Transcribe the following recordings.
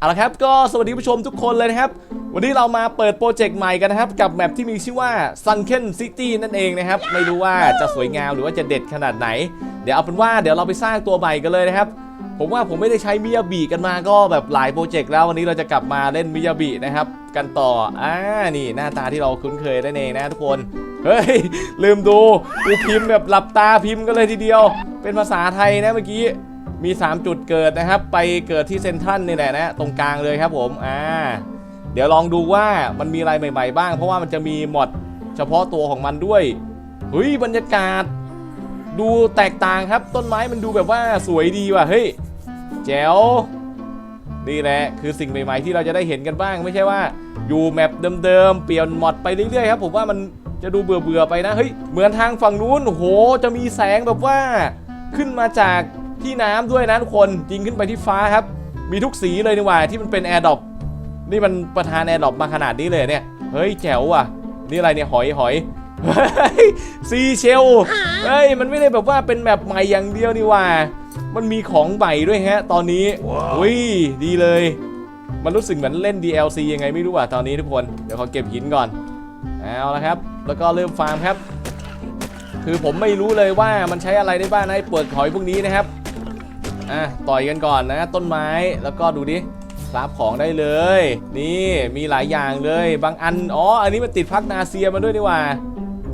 เอาละครับก็สวัสดีผู้ชมทุกคนเลยนะครับ วันนี้เรามาเปิดโปรเจกต์ใหม่กันนะครับ กับแมปที่มีชื่อว่า Sunken City นั่นเองนะครับ ไม่รู้ว่าจะสวยงามหรือว่าจะเด็ดขนาดไหน เดี๋ยวเอาเป็นว่าเดี๋ยวเราไปสร้างตัวใหม่กันเลยนะครับ ผมว่าผมไม่ได้ใช้มิยาบิกันมาก็แบบหลายโปรเจกต์แล้ววันนี้เราจะกลับมาเล่นมิยาบินะครับ กันต่ออ่านี่หน้าตาที่เราคุ้นเคยนั่นเองนะทุกคนเฮ้ยลืมดูกูพิมพ์แบบหลับตาพิมพ์กันเลยทีเดียว เป็นภาษาไทยนะเมื่อกี้ มี 3 จุดเกิดนะครับ ไปเกิดที่เซนทรัลนี่แหละนะตรงกลางเลยครับผมอ่าเดี๋ยวลองดูว่ามันมีอะไรใหม่ ๆ บ้าง เพราะว่ามันจะมีมอดเฉพาะตัวของมันด้วยเฮ้ยบรรยากาศ ดูแตกต่างครับต้นไม้มันดูแบบว่าสวยดีว่ะเฮ้ยแจ๋วนี่แหละคือสิ่งใหม่ๆที่เราจะได้เห็นกันบ้าง ไม่ใช่ว่าอยู่แมปเดิมๆเปลี่ยนมอดไปเรื่อยๆครับผมว่ามันจะดูเบื่อๆไปนะเฮ้ยเหมือนทางฝั่งนู้นโอ้โหจะมีแสงแบบว่าขึ้นมาจาก ที่น้ำด้วยนะทุกคนยิงขึ้นไปที่ฟ้าครับ มีทุกสีเลยนี่หว่าที่มันเป็นแอร์ดรอปนี่มันประธานแอร์ดรอปมาขนาดนี้เลยเนี่ย เฮ้ยแจ๋วว่ะ นี่อะไรเนี่ยหอยหอยเฮ้ยซีเชลเฮ้ยมันไม่ได้แบบว่าเป็นแบบใหม่อย่างเดียวนี่หว่า มันมีของใหม่ด้วยฮะ ตอนนี้อุ้ยดีเลย มันรู้สึกเหมือนเล่น DLC ยังไงไม่รู้อะตอนนี้ทุกคน เดี๋ยวขอเก็บหินก่อน เอาละครับ แล้วก็เริ่มฟาร์มครับ คือผมไม่รู้เลยว่ามันใช้อะไรได้บ้างนะไอ้เปลือกหอยพวกนี้นะครับ อะต่อยกันก่อนนะต้นไม้แล้วก็ดูดิรับของได้เลย นี่มีหลายอย่างเลย บางอันอ๋ออันนี้มันติดพักนาเซียมาด้วยนี่ว่า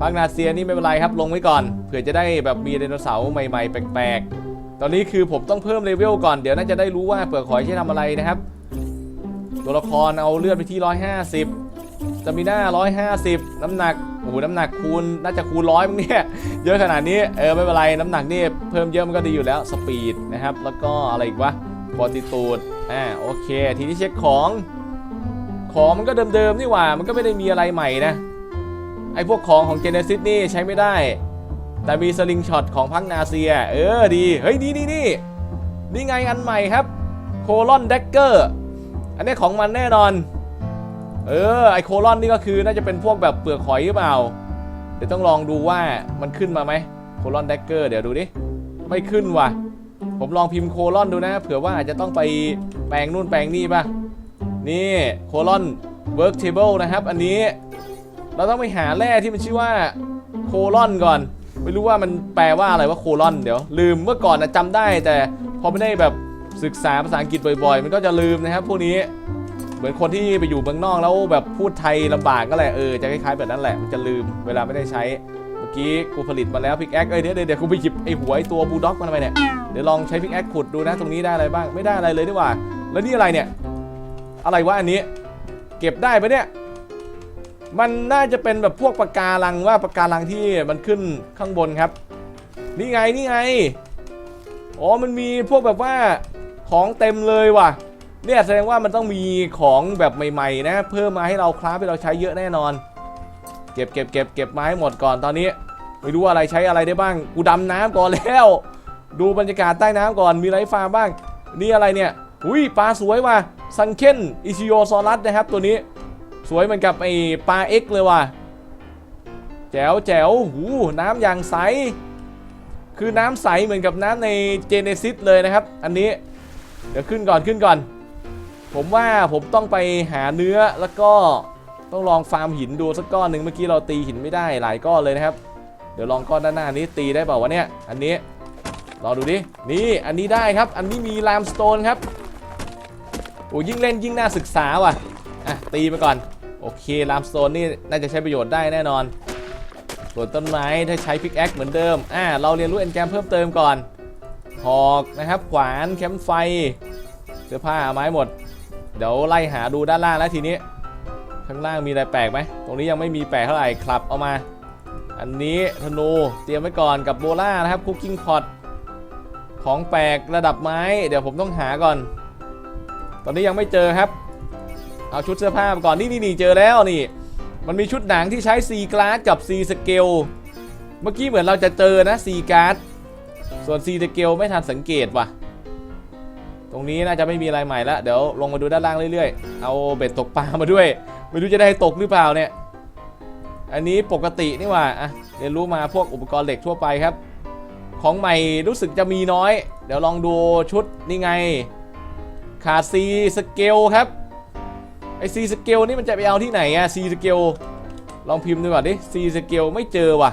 พักนาเซียนี่ไม่เป็นไรครับลงไว้ก่อนเผื่อจะได้แบบมีไดโนเสาร์ใหม่ๆ แปลกๆ ตอนนี้คือผมต้องเพิ่มเลเวลก่อนเดี๋ยวน่าจะได้รู้ว่าเปลือกหอยใช้ทำอะไรนะครับ ตัวละครเอาเลือดไปที่ 150 จะมีหน้า150น้ำหนักโอ้โหน้ำหนักคูณน่าจะคูณร้อยมั้งเนี่ยเยอะขนาดนี้เออไม่เป็นไรน้ำหนักนี่เพิ่มเยอะมันก็ดีอยู่แล้วสปีดนะครับแล้วก็อะไรอีกวะบอติตูดอ่าโอเค ทีนี้เช็คของของมันก็เดิมๆนี่หว่า มันก็ไม่ได้มีอะไรใหม่นะ ไอพวกของของเจเนซิสนี่ใช้ไม่ได้ แต่มีสลิงช็อตของพักนาเซีย เออดี เฮ้ยนี่นี่นี่นี่ไงอันใหม่ครับ โคลอนเด็กเกอร์ อันนี้ของมันแน่นอน เออไอโคลอนนี่ก็คือน่าจะเป็นพวกแบบเปลือกหอยหรือเปล่า เดี๋ยวต้องลองดูว่ามันขึ้นมาไหมโคลอนเดกเกอร์เดี๋ยวดูดิ ไม่ขึ้นว่ะ ผมลองพิมพ์โคลอนดูนะ เผื่อว่าอาจจะต้องไปแปลงนู่นแปลงนี่ป่ะ นี่โคลอนเวิร์กเทเบิลนะครับ อันนี้เราต้องไปหาแร่ที่มันชื่อว่าโคลอนก่อน ไม่รู้ว่ามันแปลว่าอะไรว่าโคลอนเดี๋ยว ลืมเมื่อก่อนนะจำได้แต่พอไม่ได้แบบศึกษาภาษาอังกฤษบ่อยๆ มันก็จะลืมนะครับพวกนี้ เหมือนคนที่ไปอยู่เมืองนอกแล้วแบบพูดไทยลำบากก็แหละเออจะคล้ายๆแบบนั้นแหละมันจะลืมเวลาไม่ได้ใช้เมื่อกี้กูผลิตมาแล้วพิกแอคเอ้ยเดี๋ยวเดี๋ยวกูไปหยิบไอ้หัวไอตัวบูลด็อกมันไมเนี่ยเดี๋ยวลองใช้พิกแอคขุดดูนะตรงนี้ได้อะไรบ้างไม่ได้อะไรเลยดีกว่า แล้วนี่อะไรเนี่ย อะไรวะอันนี้ เก็บได้ปะเนี่ยมันน่าจะเป็นแบบพวกปะการังว่าปะการังที่มันขึ้นข้างบนครับ นี่ไงนี่ไงอ๋อมันมีพวกแบบว่าของเต็มเลยว่ะ เนี่ยแสดงว่ามันต้องมีของแบบใหม่ๆนะ เพิ่มมาให้เราคราฟให้เราใช้เยอะแน่นอน เก็บเก็บเก็บเก็บมาให้หมดก่อนตอนนี้ไม่รู้อะไรใช้อะไรได้บ้าง กูดำน้ำก่อนแล้ว ดูบรรยากาศใต้น้ำก่อนมีไรฟาร์มบ้าง นี่อะไรเนี่ยอุ้ยปลาสวยว่ะซันเคนอิชิโยซอรัสนะครับตัวนี้ สวยเหมือนกับไอ้ปลาเอ็กเลยว่ะแจ๋วแจ๋วหูน้ำอย่างใส คือน้ำใสเหมือนกับน้ำในเจเนซิสเลยนะครับ อันนี้ เดี๋ยวขึ้นก่อนขึ้นก่อน ผมว่าผมต้องไปหาเนื้อแล้วก็ต้องลองฟาร์มหินดูสักก้อนหนึ่งเมื่อกี้เราตีหินไม่ได้หลายก้อนเลยนะครับ เดี๋ยวลองก้อนด้านหน้านี้ตีได้เปล่าวะเนี่ย อันนี้รองดูดิ นี่อันนี้ได้ครับ อันนี้มีลามสโตนครับโอ้ยิ่งเล่นยิ่งน่าศึกษาว่ะ อะตีไปก่อน โอเคลามสโตนนี่น่าจะใช้ประโยชน์ได้แน่นอน ส่วนต้นไม้ถ้าใช้พิกแอคเหมือนเดิม อ่าเราเรียนรู้เอนแกรมเพิ่มเติมก่อนหอกนะครับขวานแคมไฟเสื้อผ้าไม้หมด เดี๋ยวไล่หาดูด้านล่างแล้วทีนี้ ข้างล่างมีอะไรแปลกไหม ตรงนี้ยังไม่มีแปลกเท่าไหร่ครับเอามา อันนี้ธนูเตรียมไว้ก่อนกับโบล่านะครับคุกกิ้งพอตของแปลกระดับไม้ เดี๋ยวผมต้องหาก่อน ตอนนี้ยังไม่เจอครับ เอาชุดเสื้อผ้าก่อนนี่นี่เจอแล้วนี่ มันมีชุดหนังที่ใช้ C กราสกับ C สเกลเมื่อกี้เหมือนเราจะเจอนะ C การ์ดส่วน C สเกลไม่ทันสังเกตว่ะ ตรงนี้น่าจะไม่มีอะไรใหม่แล้วเดี๋ยวลงมาดูด้านล่างเรื่อยๆ เอาเบ็ดตกปลามาด้วย ไม่รู้จะได้ตกหรือเปล่าเนี่ย อันนี้ปกตินี่ว่าอะเรียนรู้มาพวกอุปกรณ์เหล็กทั่วไปครับ ของใหม่รู้สึกจะมีน้อย เดี๋ยวลองดูชุดนี่ไงขาดซีสเกลครับไอซีสเกลนี่มันจะไปเอาที่ไหนอะซีสเกลลองพิมพ์ดูก่อนดิซีสเกลไม่เจอว่ะ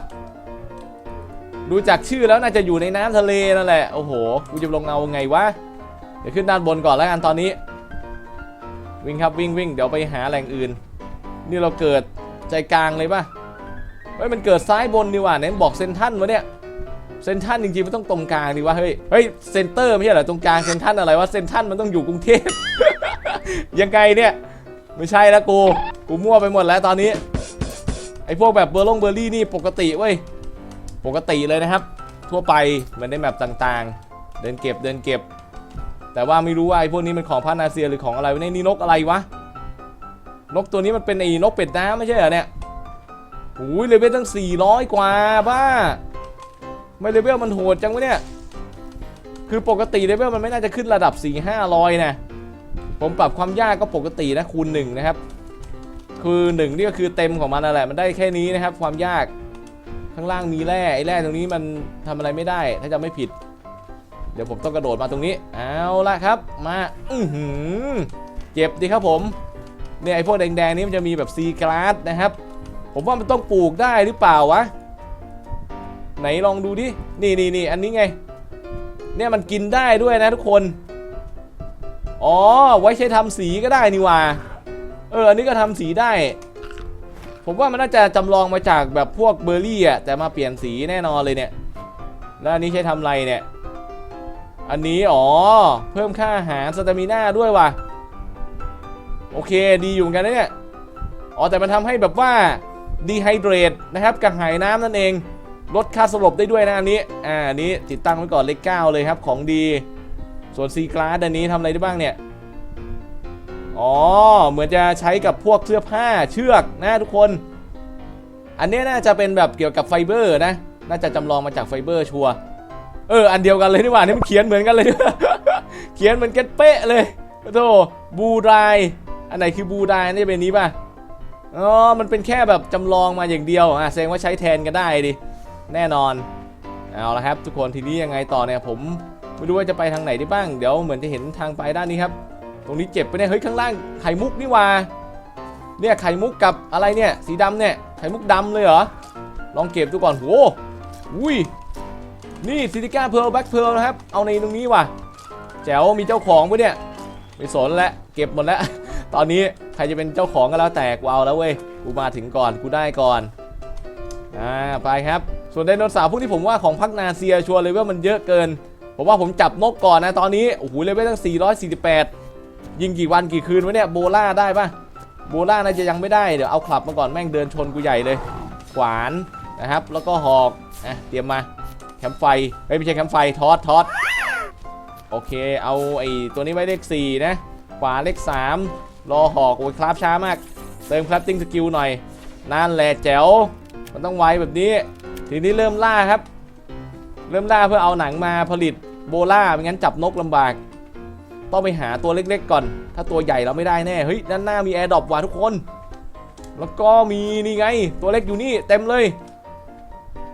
ดูจากชื่อแล้วน่าจะอยู่ในน้ำทะเลนั่นแหละ โอ้โห กูจะลงเอาไงวะ เดี๋ยวขึ้นด้านบนก่อนแล้วกันตอนนี้ วิ่งครับวิ่งวิ่งเดี๋ยวไปหาแหล่งอื่น นี่เราเกิดใจกลางเลยป่ะเฮ้ยมันเกิดซ้ายบนดีกว่าไหนบอกเซนทันวะเนี่ยเซนทันจริงๆมันต้องตรงกลางดีวะเฮ้ยเฮ้ยเซนเตอร์ไม่ใช่เหรอตรงกลางเซนทันอะไรวะเซนทันมันต้องอยู่กรุงเทพยังไงเนี่ยไม่ใช่แล้วกูกูมั่วไปหมดแล้วตอนนี้ไอพวกแบบเบอร์ลงเบอร์รี่นี่ปกติเว้ยปกติเลยนะครับ ทั่วไปเหมือนในแมปต่างๆ เดินเก็บเดินเก็บ แต่ว่าไม่รู้ว่าไอ้พวกนี้มันของพานาเซียหรือของอะไรวะเนี่ยนี่นกอะไรวะ นกตัวนี้มันเป็นไอ้นกเป็ดน้ำไม่ใช่เหรอเนี่ยโอ้ยเลเวลตั้ง 400 กว่าบ้า ไม่เลเวลมันโหดจังวะเนี่ย คือปกติเลเวลมันไม่น่าจะขึ้นระดับ 4 500 นะ ผมปรับความยากก็ปกตินะคูณ1นะครับ คือ1นี่ก็คือเต็มของมันนั่นแหละมันได้แค่นี้นะครับ ความยากข้างล่างมีแร่ไอ้แร่ตรงนี้มันทำอะไรไม่ได้ ถ้าจะไม่ผิด เดี๋ยวผมต้องกระโดดมาตรงนี้ เอาละครับ มา อือหือ เจ็บดีครับผม เนี่ยไอพวกแดงๆนี้มันจะมีแบบซีกราสนะครับ ผมว่ามันต้องปลูกได้หรือเปล่าวะ ไหนลองดูดิ นี่นี่นี่อันนี้ไง เนี่ยมันกินได้ด้วยนะทุกคน อ๋อ ไว้ใช้ทำสีก็ได้นี่ว่า เออ อันนี้ก็ทำสีได้ ผมว่ามันน่าจะจำลองมาจากแบบพวกเบอร์รี่อะ แต่มาเปลี่ยนสีแน่นอนเลยเนี่ย แล้วอันนี้ใช้ทำอะไรเนี่ย อันนี้อ๋อ เพิ่มค่าอาหารสเตมิน่าด้วยว่ะ โอเคดีอยู่เหมือนกันนะเนี่ย อ๋อแต่มันทำให้แบบว่าดีไฮเดรตนะครับกระหายน้ำนั่นเอง ลดค่าสลบได้ด้วยนะอันนี้ อ่าอันนี้ติดตั้งไว้ก่อนเลขเก้าเลยครับของดี ส่วนซีกลาสอันนี้ทำอะไรได้บ้างเนี่ย อ๋อ เหมือนจะใช้กับพวกเสื้อผ้าเชือกนะทุกคน อันนี้น่าจะเป็นแบบเกี่ยวกับไฟเบอร์นะ น่าจะจำลองมาจากไฟเบอร์ชัวร์ เอออันเดียวกันเลยนี่หว่านี่มันเขียนเหมือนกันเลย เขียนเหมือนกันเป๊ะเลยโธ่บูรายอันไหนคือบูรายนี่เป็นนี้ป่ะอ๋อมันเป็นแค่แบบจำลองมาอย่างเดียวอะแสดงว่าใช้แทนกันได้ดิแน่นอนเอาละครับ ทุกคนทีนี้ยังไงต่อเนี่ยผมไม่รู้ว่าจะไปทางไหนได้บ้างเดี๋ยวเหมือนจะเห็นทางไปด้านนี้ครับ ตรงนี้เจ็บไปเนี่ยเฮ้ยข้างล่างไข่มุกนี่ว่าเนี่ยไข่มุกกับอะไรเนี่ยสีดำเนี่ยไข่มุกดำเลยเหรอลองเก็บดูก่อนโหอุ้ย นี่ซิติก้าเพร์ลแบ็คเพร์ลนะครับ เอาในตรงนี้ว่ะ แจ๋วมีเจ้าของปะเนี่ยไม่สนแล้วเก็บหมดแล้ว ตอนนี้ใครจะเป็นเจ้าของก็แล้วแต่กูเอาแล้วเว้ย กูมาถึงก่อน กูได้ก่อน อ่า ไปครับ ส่วนไดโนเสาร์พวกนี้ผมว่าของพักนาเซียชัวร์เลเวลมันเยอะเกิน ผมว่าผมจับนกก่อนนะ ตอนนี้ โอ้โหเลเวลตั้ง 448 ยิงกี่วันกี่คืนวะเนี่ย โบล่าได้ปะโบล่าน่าจะยังไม่ได้ เดี๋ยวเอาคลับมาก่อนแม่งเดินชนกูใหญ่เลย ขวานนะครับ แล้วก็หอก อะ เตรียมมา คมป์ไฟไม่ใช่แคมป์ไฟทอดทอดโอเค เอาไอ้ตัวนี้ไว้เลข 4 นะ ขวาเลข 3 รอหอกโอ้ยคราฟช้ามาก เติมคราฟติ้งสกิลหน่อย นั่นแหละแจ๋ว มันต้องไวแบบนี้ ทีนี้เริ่มล่าครับ เริ่มล่าเพื่อเอาหนังมาผลิตโบล่าไม่งั้นจับนกลำบาก ต้องไปหาตัวเล็กๆก่อน ถ้าตัวใหญ่เราไม่ได้แน่ เฮ้ย ด้านหน้ามีแอร์ดรอปว่ะทุกคน แล้วก็มีนี่ไง ตัวเล็กอยู่นี่เต็มเลย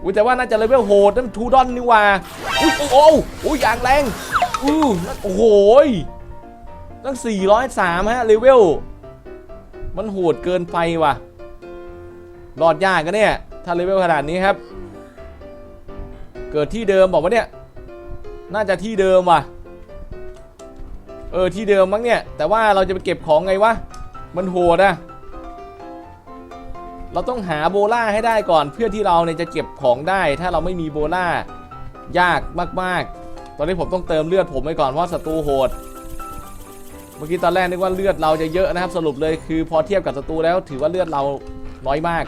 อุ้ยแต่ว่าน่าจะเลเวลโหดนั่นทูดอนนี่ว่าอุ้ยโอ้โหโอ้ยอย่างแรงอู้โอ้โหตั้ง403ฮะเลเวลมันโหดเกินไปว่ะรอดยากกันเนี่ยถ้าเลเวลขนาดนี้ครับ เกิดที่เดิมบอกว่าเนี่ย น่าจะที่เดิมว่ะ เออที่เดิมมั้งเนี่ย แต่ว่าเราจะไปเก็บของไงวะ มันโหดอะ เราต้องหาโบล่าให้ได้ก่อนเพื่อที่เราเนี่ยจะเก็บของได้ ถ้าเราไม่มีโบล่ายากมากๆ ตอนนี้ผมต้องเติมเลือดผมไว้ก่อนเพราะศัตรูโหด เมื่อกี้ตอนแรกนึกว่าเลือดเราจะเยอะนะครับ สรุปเลยคือพอเทียบกับศัตรูแล้วถือว่าเลือดเราน้อยมาก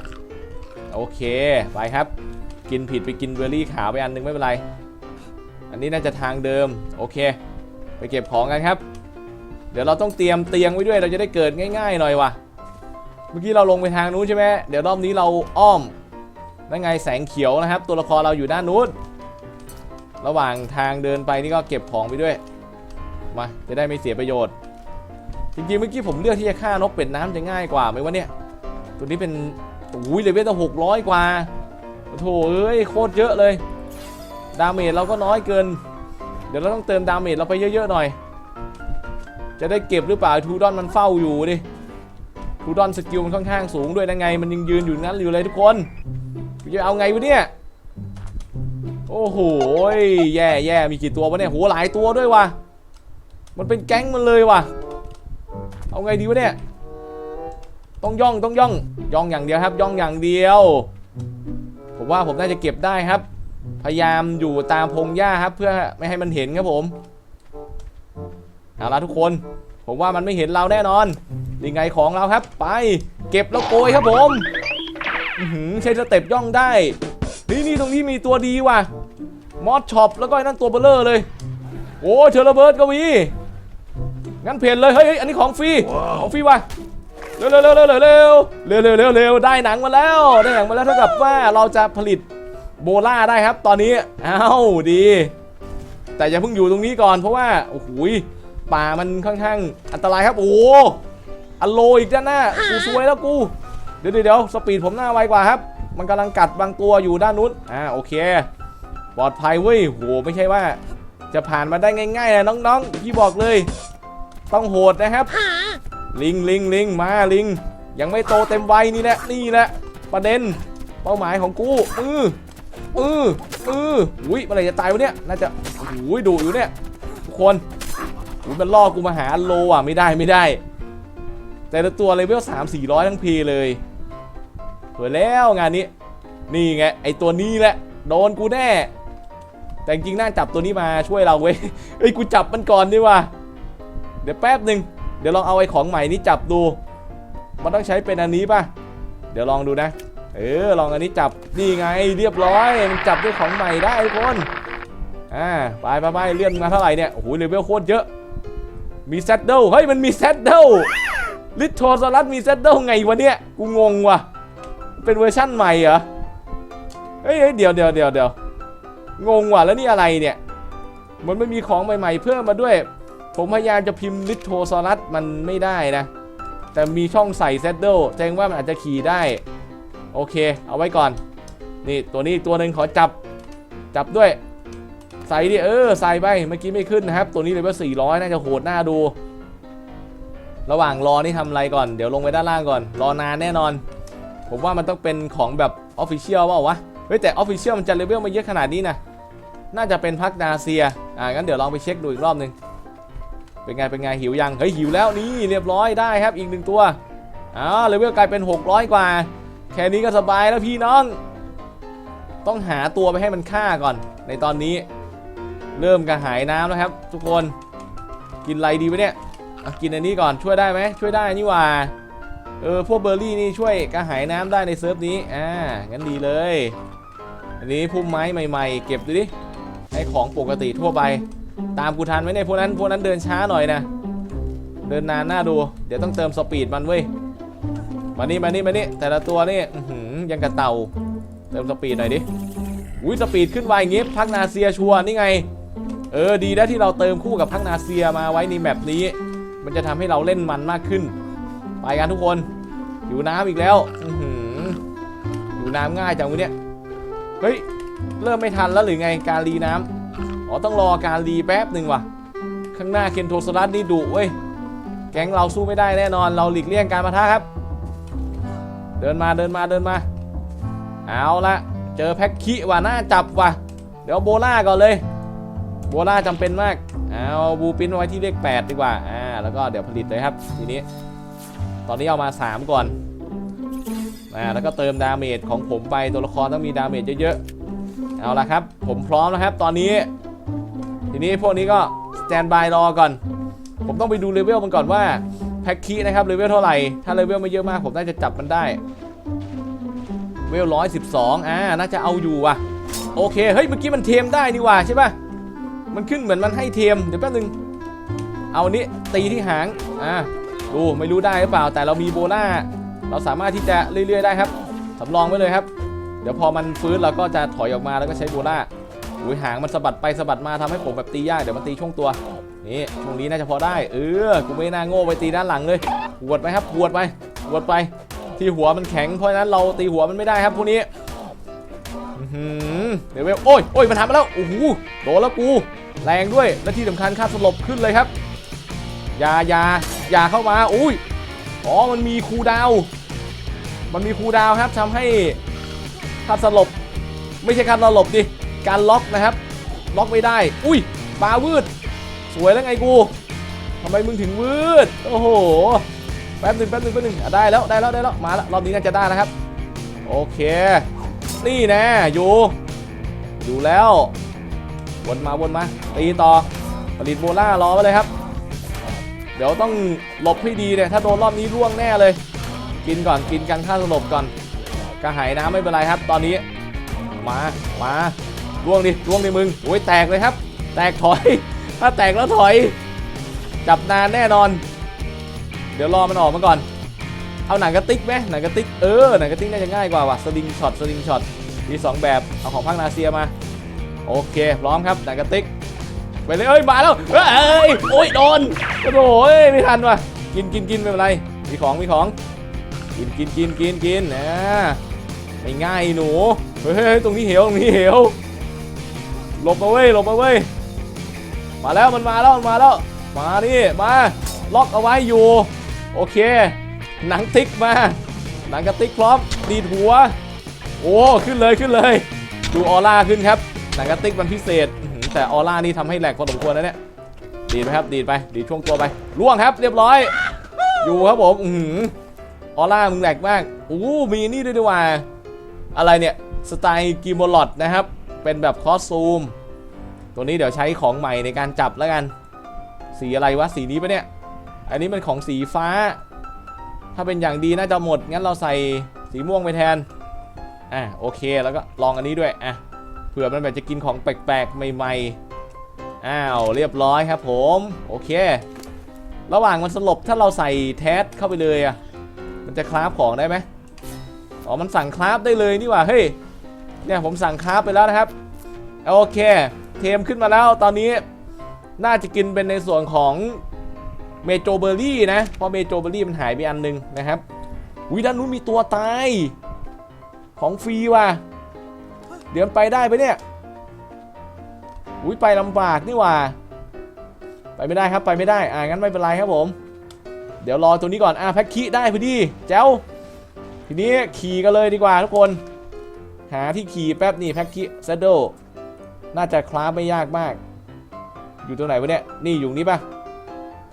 โอเคไปครับ กินผิดไปกินเบอร์รี่ขาวไปอันหนึงไม่เป็นไร อันนี้น่าจะทางเดิมโอเค ไปเก็บของกันครับ เดี๋ยวเราต้องเตรียมเตียงไว้ด้วยเราจะได้เกิดง่าย ๆ หน่อยว่ะ เมื่อกี้เราลงไปทางนู้นใช่ไหมเดี๋ยวรอบนี้เราอ้อมนั่นไงแสงเขียวนะครับ ตัวละครเราอยู่ด้านนู้น ระหว่างทางเดินไปนี่ก็เก็บของไปด้วย มาจะได้ไม่เสียประโยชน์ จริงๆเมื่อกี้ผมเลือกที่จะฆ่านกเป็ดน้ำจะง่ายกว่าไหมวะเนี่ย ตัวนี้เป็นอุ้ยเลเวลตั้งหกร้อยกว่าโถเอ้ยโคตรเยอะเลย ดาเมจเราก็น้อยเกิน เดี๋ยวเราต้องเติมดาเมจเราไปเยอะๆหน่อย จะได้เก็บหรือเปล่าทูดอนมันเฝ้าอยู่ดิ ทูดอนสกิลมันค่อนข้างสูงด้วยนะไง มันยังยืนอยู่นั้นอยู่เลยทุกคนจะเอาไงวะเนี่ย โอ้โหแย่แย่มีกี่ตัววะเนี่ยโหหลายตัวด้วยว่ะ มันเป็นแก๊งมันเลยว่ะ เอาไงดีวะเนี่ย ต้องย่องต้องย่อง ย่องอย่างเดียวครับ ย่องอย่างเดียว ผมว่าผมน่าจะเก็บได้ครับ พยายามอยู่ตามพงหญ้าครับ เพื่อไม่ให้มันเห็นครับผม เอาละทุกคน ผมว่ามันไม่เห็นเราแน่นอนยังไงของเราครับ ไป เก็บแล้วโกยครับผมหือใช้สเต็ปย่องได้นี่นี่ตรงนี้มีตัวดีว่ะมอสช็อปแล้วก็นั่นตัวเบลเลอร์เลย โอ้เชอร์เบิร์ดก็มีงั้นเพนเลยเฮ้ยอันนี้ของฟรีของฟรีว่ะเร็วเร็วเร็วเร็วเร็วเร็วเร็วเร็วเร็วเร็วได้หนังมาแล้วได้หนังมาแล้วเท่ากับว่าเราจะผลิตโบล่าได้ครับ ตอนนี้เอ้าดี แต่อย่าเพิ่งอยู่ตรงนี้ก่อนเพราะว่าโอ้โห ป่ามันค่อนข้างอันตรายครับ โอ้โหอัลโลอีกด้านหน้ากูซวยแล้วกู เดี๋ยวเดี๋ยวสปีดผมหน้าไวกว่าครับ มันกำลังกัดบางตัวอยู่ด้านนู้น อ่าโอเค ปลอดภัยเว้ยโหไม่ใช่ว่า จะผ่านมาได้ง่ายๆนะน้องๆ พี่บอกเลย ต้องโหดนะครับ ลิงลิงลิงมาลิง ยังไม่โตเต็มวัยนี่แหละนี่แหละประเด็น เป้าหมายของกูอืออืออืออุ้ยเมื่อไรจะตายวะเนี่ย น่าจะอุ้ยดุอยู่เนี่ย ทุกคน อุ้ยมันล่อกูมาหาโลอะไม่ได้ไม่ได้ แต่ละตัวเลเวล3 4 0 0ทั้งพีเลยสวยแล้วงานนี้ นี่ไงไอตัวนี้แหละโดนกูแน่ แต่จริงน่าจับตัวนี้มาช่วยเราเว้ยเอ้ยกูจับมันก่อนดีกว่าเดี๋ยวแป๊บหนึ่งเดี๋ยวลองเอาไอ้ของใหม่นี้จับดู มันต้องใช้เป็นอันนี้ป่ะ เดี๋ยวลองดูนะ เออลองอันนี้จับนี่ไงเรียบร้อยมันจับด้วยของใหม่ได้ทุกคนอ่าไปไปไปเลื่อนมาเท่าไหร่เนี่ยโอ้โหเลเวลโคตรเยอะ มีแซดเดิลเฮ้ยมันมีแซดเดิลลิทโทสลัดมีแซดเดิลไงวะเนี่ยกูงงว่ะเป็นเวอร์ชั่นใหม่เหรอเฮ้ยเดี๋ยวเดี๋ยวเดี๋ยวเดี๋ยวงงว่ะแล้วนี่อะไรเนี่ย มันไม่มีของใหม่ๆ เพิ่มมาด้วย ผมพยายามจะพิมพ์ลิทโทซอรัสมันไม่ได้นะ แต่มีช่องใส่เซดเดิลแจ้งว่ามันอาจจะขี่ได้ โอเค เอาไว้ก่อน นี่ตัวนี้ตัวหนึ่งขอจับจับด้วย ใส่ดิเออใส่ไปเมื่อกี้ไม่ขึ้นนะครับ ตัวนี้เลยว่า400 น่าจะโหดหน้าดู ระหว่างรอนี่ทำอะไรก่อน เดี๋ยวลงไปด้านล่างก่อน รอนานแน่นอน ผมว่ามันต้องเป็นของแบบออฟฟิเชียลเปล่าวะเฮ้ยแต่ออฟฟิเชียลมันจะเลเวลมาเยอะขนาดนี้นะน่าจะเป็นพักนาเซียอ่างั้นเดี๋ยวลองไปเช็คดูอีกรอบหนึ่งเป็นไงเป็นไงหิวยังเฮ้ยหิวแล้วนี่เรียบร้อยได้ครับอีกหนึ่งตัวอ้าวเลเวลกลายเป็น 600 กว่า แค่นี้ก็สบายแล้วพี่น้อง ต้องหาตัวไปให้มันฆ่าก่อนในตอนนี้ เริ่มกระหายน้ำแล้วครับ ทุกคนกินอะไรดีวะเนี่ยอะกินอันนี้ก่อนช่วยได้ไหมช่วยได้นี่หว่าเออพวกเบอร์รี่นี่ช่วยกระหายน้ำได้ในเซิร์ฟนี้อ่างั้นดีเลย อันนี้พุ่มไม้ใหม่ ๆ เก็บดูดิให้ของปกติทั่วไป ตามกูทันไหมเนี่ยพวกนั้นพวกนั้นเดินช้าหน่อยนะเดินนานน่าดู เดี๋ยวต้องเติมสปีดมันเว้ยมานี่มานี่มานี่แต่ละตัวนี่อื้อหือยังกระเต่าเติมสปีดหน่อยดิอุ้ยสปีดขึ้นไวอย่างงี้พักนาเซียชัวร์นี่ไง เออดีแล้วที่เราเติมคู่กับพักนาเซียมาไว้ในแมปนี้ มันจะทำให้เราเล่นมันมากขึ้น ไปกันทุกคนอยู่น้ำอีกแล้วออยู่น้ำง่ายจังวะเนี่ยเฮ้ยเริ่มไม่ทันแล้วหรือไงการรีน้ำอ๋อต้องรอการรีแป๊บหนึ่งว่ะ ข้างหน้าเคนโทสลัดนี่ดุเว้ยแก๊งเราสู้ไม่ได้แน่นอน เราหลีกเลี่ยงการปะทะครับ เดินมาเดินมาเดินมา เอาละเจอแพ็คคิว่ะน่าจับว่ะ เดี๋ยวโบล่าก่อนเลย โบล่าจำเป็นมาก เอาบูปินไว้ที่เลข 8 ดีกว่า อ่า แล้วก็เดี๋ยวผลิตเลยครับ ทีนี้ ตอนนี้เอามา 3 ก่อน อ่า แล้วก็เติมดาเมจของผมไป ตัวละครต้องมีดาเมจเยอะๆ เอาละครับ ผมพร้อมแล้วครับ ตอนนี้ ทีนี้พวกนี้ก็สแตนบายรอก่อน ผมต้องไปดูเลเวลมันก่อนว่าแพ็คคีนะครับเลเวลเท่าไหร่ ถ้าเลเวลไม่เยอะมากผมน่าจะจับมันได้ เวลร้อยสิบสองอ่า น่าจะเอาอยู่ว่ะ โอเค เฮ้ย เมื่อกี้มันเทมได้นี่ว่ะใช่ป่ะ มันขึ้นเหมือนมันให้เทมเดี๋ยวแป๊บนึง เอานี้ตีที่หาง อ่า ดูไม่รู้ได้หรือเปล่า แต่เรามีโบล่า เราสามารถที่จะเรื่อยๆได้ครับ สำรองไว้เลยครับ เดี๋ยวพอมันฟื้นเราก็จะถอยออกมาแล้วก็ใช้โบล่าอุ้ยหางมันสะบัดไปสะบัดมาทำให้ผมแบบตียากเดี๋ยวมันตีช่วงตัว นี่ช่วงนี้น่าจะพอได้ เออ กูไม่น่าโง่ไปตีด้านหลังเลยหวดไปครับหวดไปหวดไป ที่หัวมันแข็งเพราะนั้นเราตีหัวมันไม่ได้ครับพวกนี้เดี๋ยวเวลโอ้ยโอ้ยมันทำมาแล้ว โอ้โห โดนแล้วกู แรงด้วย และที่สำคัญค่าสลบขึ้นเลยครับ ยายายาเข้ามา อุ้ย อ๋อ มันมีคูดาว มันมีคูดาวครับทำให้ถ้าสลบ ไม่ใช่การสลบดิ การล็อกนะครับ ล็อกไม่ได้ อุ้ยปลาวืด สวยแล้วไงกูทำไมมึงถึงวืด โอ้โห แป๊บหนึ่งแป๊บหนึ่งแป๊บหนึ่งอะได้แล้ว ได้แล้ว ได้แล้ว มาแล้ว รอบนี้น่าจะได้แล้วครับ โอเค นี่แน่อยู่อยู่แล้ว วนมาวนมาตีต่อผลิตโบล่ารอไว้เลยครับ เดี๋ยวต้องหลบให้ดีเนี่ยถ้าโดนรอบนี้ร่วงแน่เลย กินก่อนกินกันค่าสลบก่อนกระหายน้ำไม่เป็นไรครับ ตอนนี้ มามาร่วงดิร่วงดิมึงโอ้ยแตกเลยครับ แตกถอย ถ้าแตกแล้วถอย จับนานแน่นอน เดี๋ยวรอมันออกมาก่อนเอาหนังกระติกไหมหนังกระติกเออหนังกระติกน่าจะง่ายกว่าว่ะสลิงช็อตสลิงช็อตมีสองแบบเอาของภาคนาเซียมา โอเค พร้อมครับหนังกระติก ไปเลยเอ้ย มาแล้วเอ้ย โอ้ย โดนโอ้โหเอ้ยไม่ทันว่ะ กินกินกินไม่เป็นไร มีของ มีของ กินกินกินกินกินนะไม่ง่ายหนูเฮ้ยเฮ้ย ตรงนี้เหว ตรงนี้เหว หลบมาเว้ย หลบมาเว้ย มาแล้ว มันมาแล้ว มันมาแล้ว มานี่ มา ล็อกเอาไว้อยู่ โอเค หนังติ๊กมา หนังกระติกพร้อม ดีดหัว โอ้ ขึ้นเลย ขึ้นเลย ดูออร่าขึ้นครับ หนังกระติกมันพิเศษ แต่ออร่านี่ทำให้แหลกพอสมควรนะเนี่ย ดีดไหมครับ ดีดไป ดีช่วงตัวไปล่วงครับ เรียบร้อย อยู่ครับผมออร่ามึงแหลกมากโอ้มีนี่ด้วยดีว่า อะไรเนี่ย สไตล์กิโมลอดนะครับ เป็นแบบคอสซูม ตัวนี้เดี๋ยวใช้ของใหม่ในการจับแล้วกัน สีอะไรวะ สีนี้ปะเนี่ย อันนี้มันของสีฟ้า ถ้าเป็นอย่างดีน่าจะหมด งั้นเราใส่สีม่วงไปแทน อะโอเค แล้วก็ลองอันนี้ด้วย อะ เผื่อมันแบบจะกินของแปลกๆใหม่ๆ อ้าวเรียบร้อยครับผม โอเค ระหว่างมันสลบถ้าเราใส่แทสเข้าไปเลยอะ มันจะคราฟของได้ไหมอ๋อ มันสั่งคราฟได้เลยนี่หว่า เฮ้ย เนี่ยผมสั่งคราฟไปแล้วนะครับ โอเค เทมขึ้นมาแล้วตอนนี้น่าจะกินเป็นในส่วนของเมโจเบอร์รี่นะ เพราะเมโจเบอร์รี่มันหายไปอันหนึงนะครับวิด้านนู้นมีตัวตาย ของฟรีว่ะ เดี๋ยวไปได้ไปเนี่ย อุ้ยไปลำบากนี่ว่า ไปไม่ได้ครับไปไม่ได้ อ่างั้นไม่เป็นไรครับผม เดี๋ยวรอตัวนี้ก่อน อ่าแพ็คคีได้พอดีแจ้วทีนี้ขี่กันเลยดีกว่าทุกคน หาที่ขี่แป๊บนี่แพ็คคีเซดโดน่าจะคลาฟไม่ยากมาก อยู่ตรงไหนวะเนี่ย นี่อยู่นี่ปะ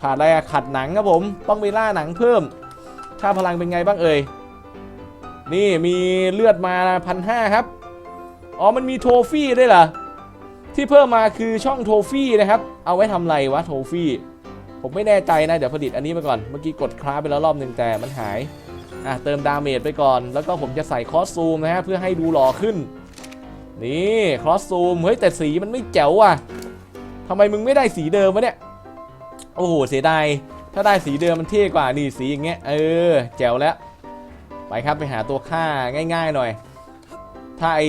ขาดอะไรอะขัดหนังครับผม ต้องไปล่าหนังเพิ่ม ค่าพลังเป็นไงบ้างเอ่ย นี่มีเลือดมาพันห้าครับ อ๋อมันมีโทฟี่ด้วยเหรอ ที่เพิ่มมาคือช่องโทฟี่นะครับ เอาไว้ทำไรวะโทฟี่ ผมไม่แน่ใจนะ เดี๋ยวผลิตอันนี้ไปก่อน เมื่อกี้กดคลาฟไปแล้วรอบหนึ่งแต่มันหาย อะเติมดาเมจไปก่อน แล้วก็ผมจะใส่คอสซูมนะฮะเพื่อให้ดูหล่อขึ้น นี่คอสซูม เฮ้ยแต่สีมันไม่แจ๋วว่ะทำไมมึงไม่ได้สีเดิมวะเนี่ย โอ้โหเสียดาย ถ้าได้สีเดิมมันเท่กว่านี่สีอย่างเงี้ย เออแจ๋วแล้ว ไปครับไปหาตัวฆ่าง่าย ๆ หน่อย ถ้าไอ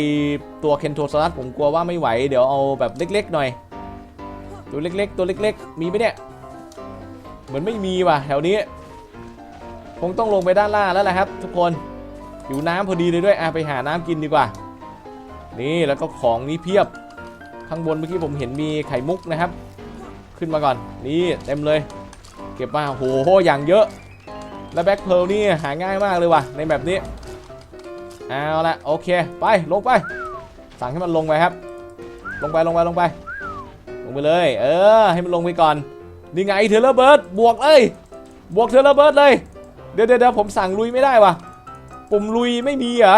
ตัวเคนโทสลัดผมกลัวว่าไม่ไหว เดี๋ยวเอาแบบเล็กๆหน่อย ตัวเล็กๆ ตัวเล็กๆ มีไหมเนี่ย เหมือนไม่มีว่ะแถวนี้ คงต้องลงไปด้านล่างแล้วแหละครับ ทุกคนหิวน้ำพอดีเลยด้วยอะไปหาน้ำกินดีกว่า นี่แล้วก็ของนี้เพียบ ข้างบนเมื่อกี้ผมเห็นมีไข่มุกนะครับ ขึ้นมาก่อน นี่เต็มเลย เก็บมาโหอย่างเยอะ แล้วแบ็คเพลนี่หาง่ายมากเลยว่ะในแบบนี้ เอาละโอเค ไปลงไป สั่งให้มันลงไปครับ ลงไปลงไปลงไป ลงไปเลย เออ ให้มันลงไปก่อน นี่ไงเทเลเบิร์ดบวกเลย บวกเทเลเบิร์ดเลย เดี๋ยวเดี๋ยวผมสั่งลุยไม่ได้วะปุ่มลุยไม่มีเหรอ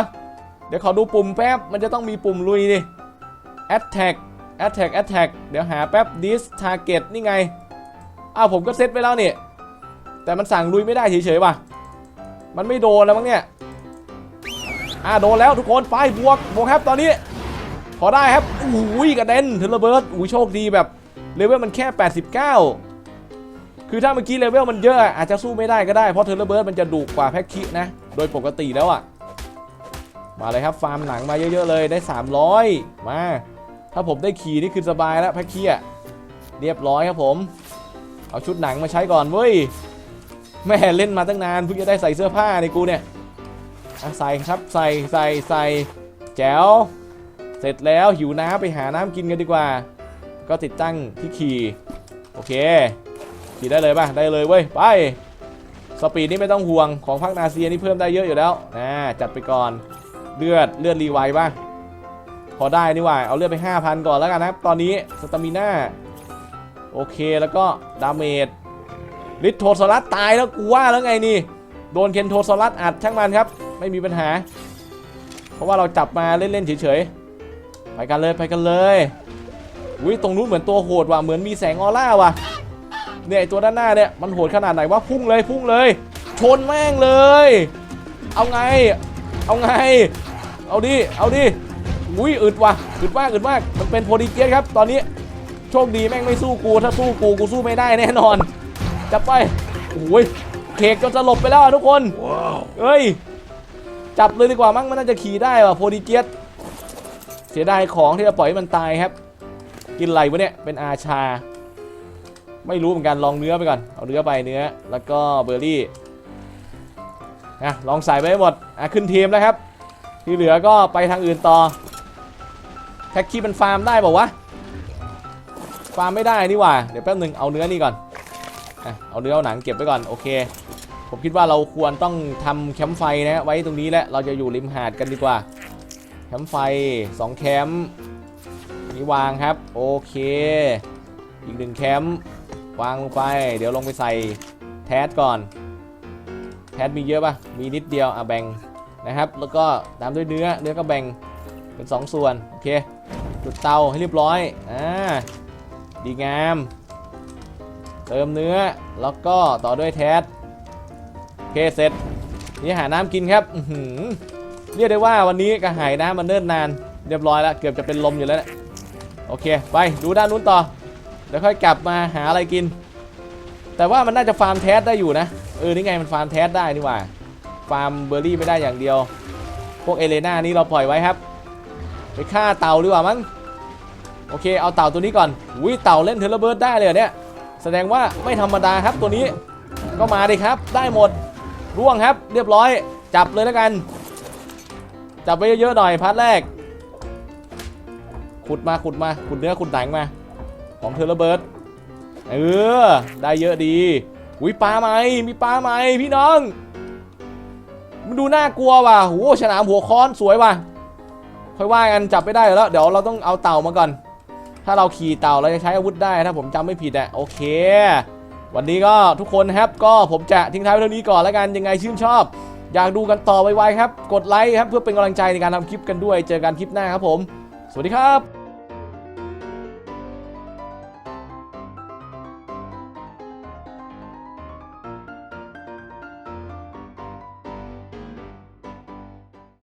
เดี๋ยวขอดูปุ่มแป๊บ มันจะต้องมีปุ่มลุยดิ attack attack attack เดี๋ยวหาแป๊บ this target นี่ไง อ้าวผมก็เซตไว้แล้วนี่ แต่มันสั่งลุยไม่ได้เฉยๆว่ะ มันไม่โดนแล้วมั้งเนี่ย อ่าโดนแล้วทุกคนไปบวกบวกครับตอนนี้ พอได้ครับอุ้ยกระเด็นเทเลเบิร์ดอุ้ยโชคดีแบบเลเวลมันแค่ 89 คือถ้าเมื่อกี้เลเวลมันเยอะอาจจะสู้ไม่ได้ก็ได้เพราะเทเลเบิร์ดมันจะดุกว่าแพ็คคินะ โดยปกติแล้วอะมาเลยครับฟาร์มหนังมาเยอะๆเลยได้ 300 มา ถ้าผมได้ขี่นี่คือสบายแล้วแพ็คคีอะเรียบร้อยครับผม เอาชุดหนังมาใช้ก่อนเว้ยแม่เล่นมาตั้งนานเพิ่งจะได้ใส่เสื้อผ้าในกูเนี่ย ใส่ครับใส่ใส่ใส่แจ๋วเสร็จแล้วหิวน้ำไปหาน้ำกินกันดีกว่า ก็ติดตั้งที่ขี่โอเค ขี่ได้เลยป่ะได้เลยเว้ยไปสปีดนี่ไม่ต้องห่วงของพักนาเซียนี่เพิ่มได้เยอะอยู่แล้วนะจัดไปก่อนเลือดเลือดรีไวป่ะพอได้นี่ว่าเอาเลือดไป 5,000 ก่อนแล้วกันนะตอนนี้สตามิน่าโอเคแล้วก็ดาเมจลิทโทสลัสตายแล้วกูว่าแล้วไงนี่ โดนเคนโทสลัสอัดช่างมันครับ ไม่มีปัญหา เพราะว่าเราจับมาเล่นๆเฉยๆ ไปกันเลยไปกันเลยอุ้ยตรงนู้นเหมือนตัวโหดว่ะเหมือนมีแสงออร่าว่ะเนี่ยไอ้ตัวด้านหน้าเนี่ยมันโหดขนาดไหนวะพุ่งเลยพุ่งเลย ชนแม่งเลย เอาไง เอาไง เอาดิเอาดิอุ้ยอึดว่ะอึดมากอึดมากมันเป็นโพดีเกียสครับ ตอนนี้โชคดีแม่งไม่สู้กูถ้าสู้กูกูสู้ไม่ได้แน่นอนจับไปโอ้ยเคกจนสลบไปแล้วอะทุกคนเฮ้ย จับเลยดีกว่ามั้งมันน่าจะขี่ได้ว่ะโพดีเกียสเสียดายของที่จะปล่อยให้มันตายครับ กินอะไรวะเนี่ยเป็นอาชา ไม่รู้เหมือนกันลองเนื้อไปก่อนเอาเนื้อไปเนื้อ แล้วก็เบอร์รี่นะลองใส่ไปให้หมดอะขึ้นทีมแล้วครับ ที่เหลือก็ไปทางอื่นต่อแท็กคีมันฟาร์มได้บอกวะฟาร์มไม่ได้นี่หว่าเดี๋ยวแป๊บหนึงเอาเนื้อนี่ก่อนเอาเนื้อเอาหนังเก็บไว้ก่อนโอเค ผมคิดว่าเราควรต้องทำแคมป์ไฟนะฮะไว้ตรงนี้แหละเราจะอยู่ริมหาดกันดีกว่า แคมป์ไฟ2แคมป์นี่วางครับ โอเค อีกหนึ่งแคมป์วางลงไป เดี๋ยวลงไปใส่แทสก่อน แทสมีเยอะปะมีนิดเดียวอะแบ่งนะครับ แล้วก็ตามด้วยเนื้อเนื้อก็แบ่งเป็น 2 ส่วน โอเคจุดเตาให้เรียบร้อยอ่าดีงาม เติมเนื้อแล้วก็ต่อด้วยแทส เคเสร็จนี่หาน้ำกินครับอืเรียกได้ว่าวันนี้กระหายน้ำมันเนิ่นนาน เรียบร้อยแล้วเกือบจะเป็นลมอยู่แล้วนี่ยโอเค ไปดูด้านนู้นต่อเดี๋ยวค่อยกลับมาหาอะไรกิน แต่ว่ามันน่าจะฟาร์มแทสได้อยู่นะเออนี่ไงมันฟาร์มแทสได้นี่หว่าฟาร์มเบอร์รี่ไม่ได้อย่างเดียว พวกเอเลน่านี่เราปล่อยไว้ครับไปฆ่าเต่าดีกว่ามั้งโอเคเอาเต่าตัวนี้ก่อนอุ้ยเต่าเล่นเทเลเบิร์ดได้เลยเนี่ยแสดงว่าไม่ธรรมดาครับตัวนี้ก็มาดิครับได้หมด ร่วงครับ เรียบร้อย จับเลยแล้วกัน จับไปเยอะๆหน่อยพาร์ทแรก ขุดมาขุดมาขุดเนื้อขุดหนังมา ของเทเลเบิด เออ ได้เยอะดีอุ้ยปลาไหมมีปลาไหมพี่น้อง มันดูน่ากลัวว่ะโหฉลามหัวค้อนสวยว่ะ ค่อยว่ากันจับไม่ได้แล้ว เดี๋ยวเราต้องเอาเต่ามาก่อน ถ้าเราขี่เต่าเราจะใช้อาวุธได้ถ้าผมจำไม่ผิดอะโอเค วันนี้ก็ทุกคนครับก็ผมจะทิ้งท้ายไว้เท่านี้ก่อนแล้วกันยังไงชื่นชอบ อยากดูกันต่อไวๆครับ กดไลค์ครับเพื่อเป็นกำลังใจในการทำคลิปกันด้วย เจอกันคลิปหน้าครับผม สวัสดีครับ